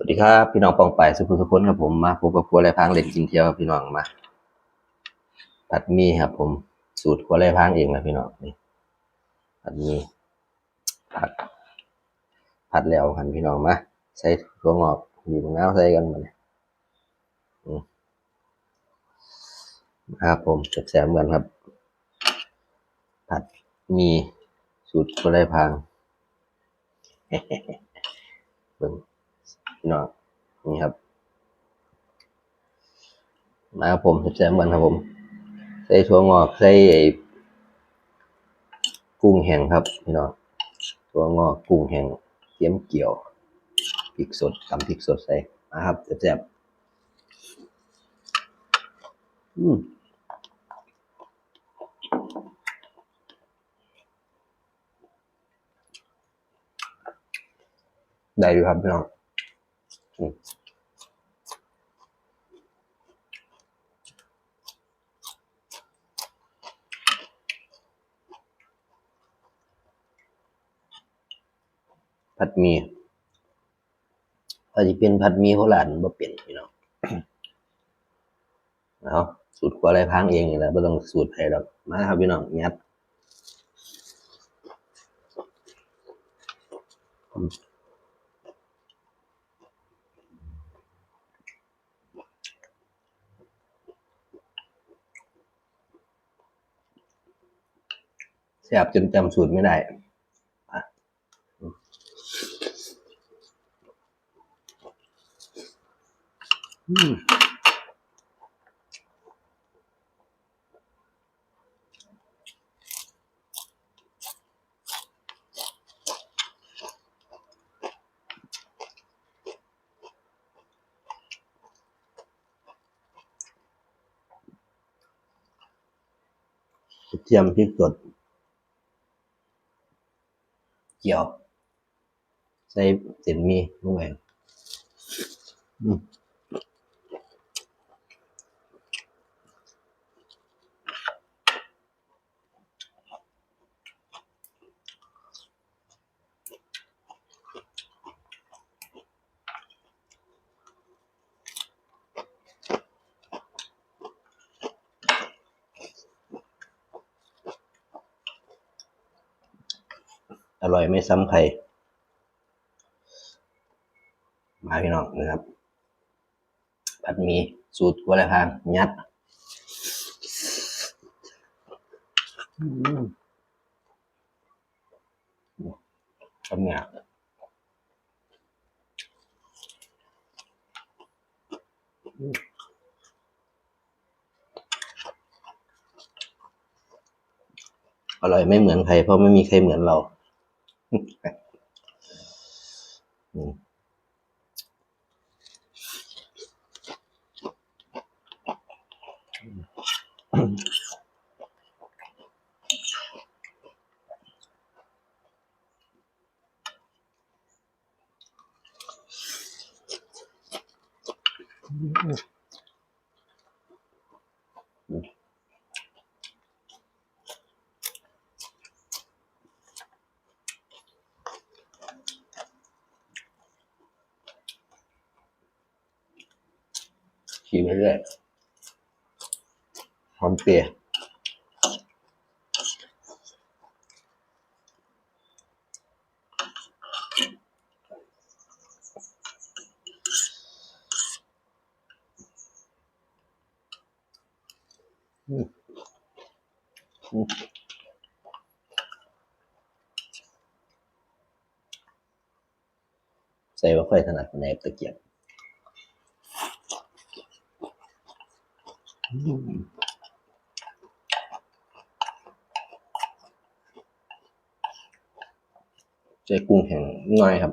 สวัสดีครับ พี่น้องปองไปสุขุมทุกคนครับผมมาพบกับครัวไรพังเล่นกินเที่ยวครับพี่น้องมาผัดมี่ครับ ผมสูตรครัวไรพังเองนะพี่น้องนี่ผัดมี่ผัดผัดแล้วหันพี่น้องมาใส่ถั่วงอกบีบมะนาวใส่กันมาเนี่ยอืมครับผมแซ่บๆเหมือนครับ ผัดมี่สูตรครัวไรพังเบิ่ง พี่น้องนี่ครับมาครับผมแซมือนครับผม ใส่ถั่วงอกใส่กุ้งแห้งครับพี่น้องถั่วงอกกุ้งแห้งเทียมเกี่ยวพริกสดตำพริกสดใส่มาครับแซ่บอืมได้อยู่ครับพี่น้อง ผัดมี่ถ้าจจะเป็นผัดมีโคราชมันบ่เป็นพี่น้องเอาสูตรครัวไรพังเองนี่แหละไม่ต้องสูตรใครหรอกมาครับพี่น้องยัด แซ่บจนจำสูตรไม่ได้อะอืมกระเทียมพริกสด เกี่ยว ใส่เส้นมีลงไปอืม ร่อยไม่ซ้ำใคร มาพี่น้องนะครับ ผัดหมีสูตรวัวละพางยัดอืมทำงานอืมอร่อยไม่เหมือนใครเพราะไม่มีใครเหมือนเรา 음. อืมเรื่อยหอมเปรี้ยอืมอืมใส่ว่าค่อยถนัดในตะเกียบ อืมใช้กุ้งแห้งน้อยครับ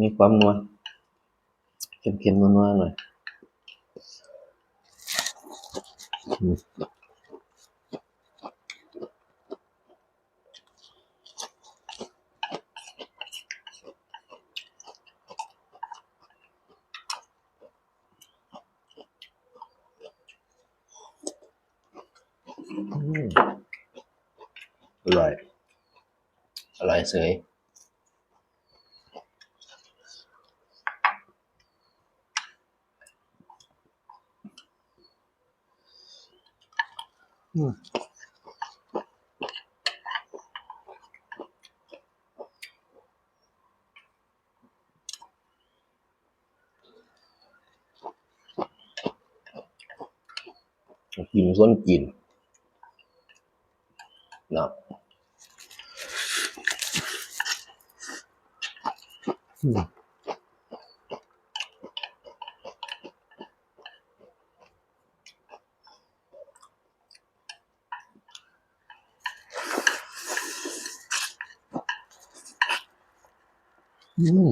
มีความนวลเค็มๆนวลๆหน่อย อร่อย อร่อยเสยอืมกินส้นกิน อืมอืม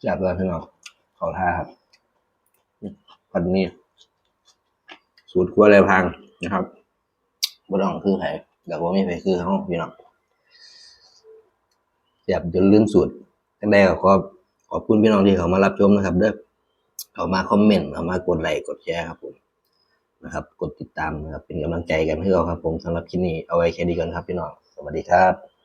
แซ่บเลยพี่น้องขอท่าครับผัดหมีสูตรครัวอะไรพังนะครับบ่ต้องคือไผแต่ว่าไม่ไปคือเขาพี่น้อง แซ่บจนลืมสูตรตั้งแต่ก็ขอขอบคุณพี่น้องที่เขามารับชมนะครับเด้อเขามาคอมเมนต์เขามากดไลค์กดแชร์ครับผมนะครับ กดติดตามนะครับเป็นกำลังใจกันให้เราครับผมสำหรับคลิปนี้เอาไว้แค่นี้ก่อนครับพี่น้องสวัสดีครับ